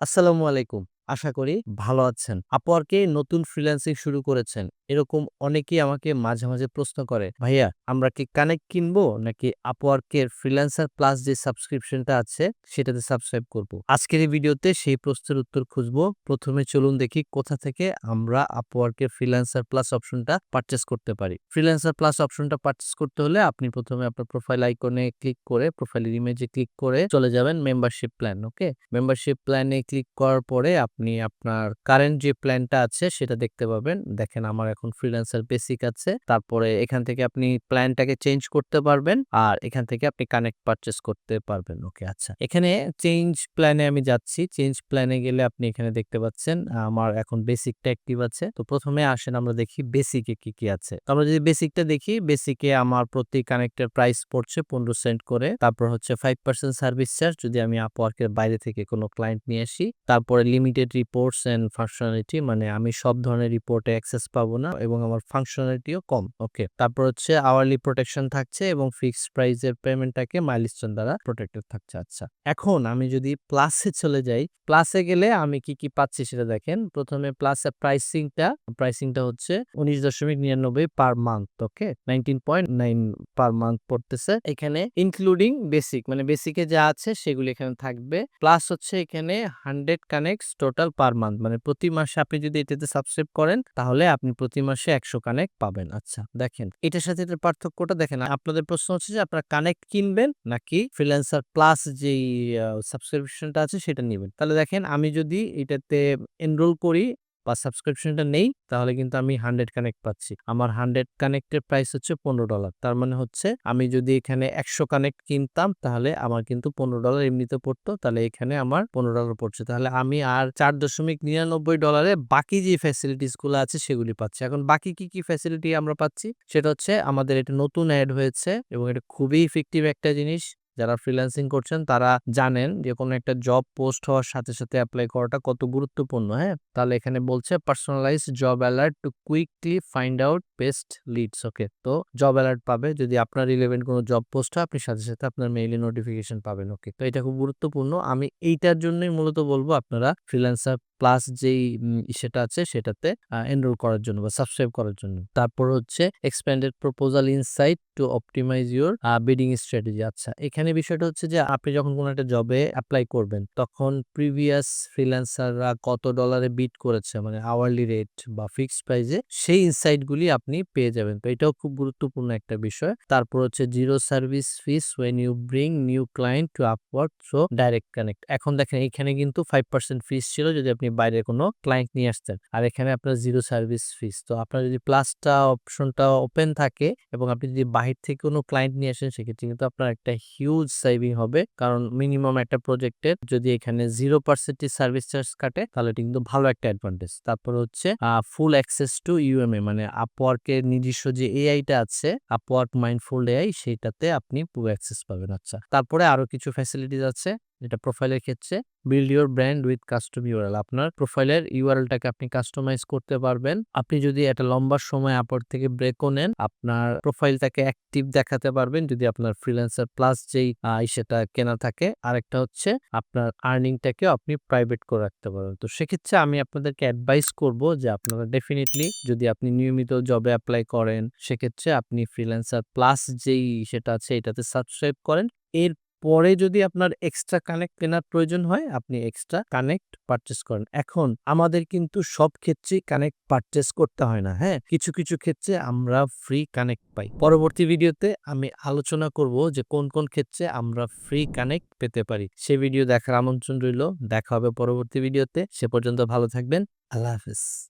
আসসালামু আলাইকুম। আশা করি ভালো আছেন। আপওয়ার্কে নতুন ফ্রিল্যান্সিং শুরু করেছেন। এরকম অনেকেই আমাকে মাঝে, মাঝে প্রশ্ন করে, "ভাইয়া আমরা কি কানেক্ট কিনবো নাকি আপওয়ার্কের ফ্রিল্যান্সার প্লাস যে সাবস্ক্রিপশনটা আছে সেটাতে সাবস্ক্রাইব করব?" আজকের এই ভিডিওতে সেই প্রশ্নের উত্তর খুঁজবো। প্রথমে চলুন দেখি কোথা থেকে আমরা আপওয়ার্কের ফ্রিল্যান্সার প্লাস অপশনটা পারচেজ করতে পারি। ফ্রিল্যান্সার প্লাস অপশনটা পারচেজ করতে হলে আপনি প্রথমে আপনার প্রোফাইল আইকনে ক্লিক করে প্রোফাইলের ইমেজে ক্লিক করে চলে যাবেন মেম্বারশিপ প্ল্যান, ওকে? মেম্বারশিপ প্ল্যানে ক্লিক করার পরে আপনি আপনার কারেন্ট যে প্ল্যানটা আছে সেটা দেখতে পাবেন। দেখেন আমার এখন ফ্রিল্যান্সার বেসিক আছে। তারপরে এখান থেকে আপনি প্ল্যানটাকে চেঞ্জ করতে পারবেন। আর এখান থেকে আপনি কানেক্ট পারচেস করতে পারবেন। ওকে আচ্ছা। এখানে চেঞ্জ প্ল্যানে আমি যাচ্ছি। চেঞ্জ প্ল্যানে গেলে আপনি এখানে দেখতে পাচ্ছেন আমার এখন বেসিকটা অ্যাক্টিভ আছে। তো প্রথমে আসেন আমরা দেখি বেসিকে কি, কি আছে। আমরা যদি বেসিকটা দেখি, বেসিকে আমার প্রতি কানেক্টের প্রাইস পড়ছে ১৫ সেন্ট করে। তারপর হচ্ছে ফাইভ পার্সেন্ট সার্ভিস চার্জ যদি আমি আপওয়ার্কের বাইরে থেকে কোনো ক্লায়েন্ট নিয়ে আসি। তারপরে লিমিটেড রিপোর্টস অ্যান্ড ফাংশনালিটি মানে আমি সব ধরনের রিপোর্টে অ্যাক্সেস পাবো না এবং আমার ফাংশনালিটিও কম। ওকে। তারপর হচ্ছে আওয়ারলি প্রোটেকশন থাকছে এবং ফিক্সড প্রাইসের পেমেন্টটাকে মাইলস্টোন দ্বারা প্রটেক্টেড থাকছে। আচ্ছা। এখন আমি যদি প্লাসে চলে যাই, প্লাসে গেলে আমি কি, কি পাচ্ছি সেটা দেখেন। প্রথমে প্লাসের প্রাইসিংটা, প্রাইসিংটা হচ্ছে ১৯.৯৯ পার মান্থ। ওকে? 19.9 পার মান্থ পড়তেছে। এখানে ইনক্লুডিং বেসিক মানে বেসিকে যা আছে সেগুলি এখানে থাকবে। প্লাস হচ্ছে এখানে হান্ড্রেড কানেক্ট পার মান্থ মানে প্রতি মাসে আপনি যদি এটাতে সাবস্ক্রাইব করেন, তাহলে আপনি প্রতি মাসে ১০০ কানেক্ট পাবেন। আচ্ছা দেখেন, এটার সাথে এটার পার্থক্যটা দেখেন। আপনাদের প্রশ্ন হচ্ছে যে আপনারা কানেক্ট কিনবেন নাকি ফ্রিল্যান্সার প্লাস যেই সাবস্ক্রিপশনটা আছে সেটা নেবেন তাহলে দেখেন, আমি যদি এটাতে এনরোল করি বা সাবস্ক্রিপশনটা নেই তাহলে কিন্তু আমি 100 কানেক্ট পাচ্ছি। আমার 100 কানেক্টের প্রাইস হচ্ছে $15 তার মানে হচ্ছে আমি যদি এখানে ১০০ কানেক্ট কিনতাম তাহলে আমার কিন্তু $15 এমনিতে পড়তো। তাহলে এখানে আমার $15 পড়ছে। তাহলে আমি আর চার দশমিক নিরানব্বই ডলারে বাকি যে ফ্যাসিলিটিসগুলো আছে সেগুলি পাচ্ছি। এখন বাকি কি, কি ফ্যাসিলিটি আমরা পাচ্ছি? সেটা হচ্ছে আমাদের এটা নতুন অ্যাড হয়েছে এবং এটা খুবই ইফেক্টিভ একটা জিনিস। যারা ফ্রিল্যান্সিং করছেন তারা জানেন যে কোনো একটা জব পোস্ট হওয়ার সাথে, সাথে অ্যাপ্লাই করাটা কত গুরুত্বপূর্ণ, হ্যাঁ? তাহলে এখানে বলছে personalised job alert to quickly find out best leads. Okay. তো জব অ্যালার্ট পাবে। যদি আপনার রিলেভেন্ট কোনো জব পোস্ট হয় আপনি সাথে, সাথে আপনার মেইলে নোটিফিকেশন পাবেন। ওকে। তো এটা খুব গুরুত্বপূর্ণ। আমি এইটার জন্যই মূলত বলব আপনারা ফ্রিল্যান্সার প্লাস যেই সেটা আছে সেটাতে এনরোল করার জন্য বা সাবস্ক্রাইব করার জন্য। তারপর হচ্ছে expanded proposal insight to optimise your bidding strategy. আচ্ছা এখানে বিষয়টা হচ্ছে যে আপনি যখন কোনো একটা জবে অ্যাপ্লাই করবেন, তখন প্রিভিয়াস ফ্রিল্যান্সাররা কত ডলারে বিট করেছে মানে আওয়ারলি রেট বা ফিক্সড প্রাইসে সেই ইনসাইটগুলি আপনি পেয়ে যাবেন। তো এটাও খুব গুরুত্বপূর্ণ একটা বিষয়। তারপর হচ্ছে zero service fees when you bring new client to Upwork so direct connect. এখন দেখেন এখানে কিন্তু ফাইভ পার্সেন্ট ফিস ছিল, যদি আপনি বাইরের কোনো ক্লায়েন্ট নিয়ে আসতেন। আর এখানে আপনার জিরো সার্ভিস ফিস। তো আপনার যদি প্লাসটা অপশনটা ওপেন থাকে এবং আপনি যদি বাহির থেকে কোনো ক্লায়েন্ট নিয়ে আসেন, সেক্ষেত্রে কিন্তু আপনার একটা হিউজ সেভিং হবে। কারণ মিনিমাম একটা প্রজেক্টের যদি এখানে 0% ই সার্ভিস চার্জ কাটে, তাহলে এটা কিন্তু ভালো একটা অ্যাডভান্টেজ। তারপর হচ্ছে ফুল অ্যাক্সেস টু ইউএমএ মানে আপওয়ার্কের নিজস্ব যে এআইটা আছে আপওয়ার্ক মাইন্ডফুল এআই সেটাতে আপনি পুরো অ্যাক্সেস পাবেন। আচ্ছা। তারপরে আরও কিছু ফ্যাসিলিটিস আছে যেটা প্রোফাইলের ক্ষেত্রে build your brand with custom URL. আপনার প্রোফাইলের ইউআরএলটাকে আপনি কাস্টমাইজ করতে পারবেন। আপনি যদি একটা লম্বা সময় আপর থেকে ব্রেকও নেন, আপনার প্রোফাইলটাকে অ্যাক্টিভ দেখাতে পারবেন যদি আপনার ফ্রিল্যান্সার প্লাস যেই সেটা কেনা থাকে। আরেকটা হচ্ছে আপনার আর্নিংটাকেও আপনি প্রাইভেট করে রাখতে পারবেন। তো সেক্ষেত্রে আমি আপনাদেরকে অ্যাডভাইস করব যে আপনারা ডেফিনেটলি যদি আপনি নিয়মিত জবে অ্যাপ্লাই করেন, সেক্ষেত্রে আপনি ফ্রিল্যান্সার প্লাস যেই সেটা আছে, এটাতে সাবস্ক্রাইব করেন। এরপরে যদি আপনার এক্সট্রা কানেক্ট কেনার প্রয়োজন হয় আপনি এক্সট্রা কানেক্ট পারচেস করেন। এখন আমাদের কিন্তু সব ক্ষেত্রেই কানেক্ট পারচেস করতে হয় না, হ্যাঁ? কিছু, কিছু ক্ষেত্রে আমরা ফ্রি কানেক্ট পাই। পরবর্তী ভিডিওতে আমি আলোচনা করব যে কোন, কোন ক্ষেত্রে আমরা ফ্রি কানেক্ট পেতে পারি। সে ভিডিও দেখার আমন্ত্রণ রইল। দেখা হবে পরবর্তী ভিডিওতে। সে পর্যন্ত ভালো থাকবেন। আল্লাহ হাফেজ।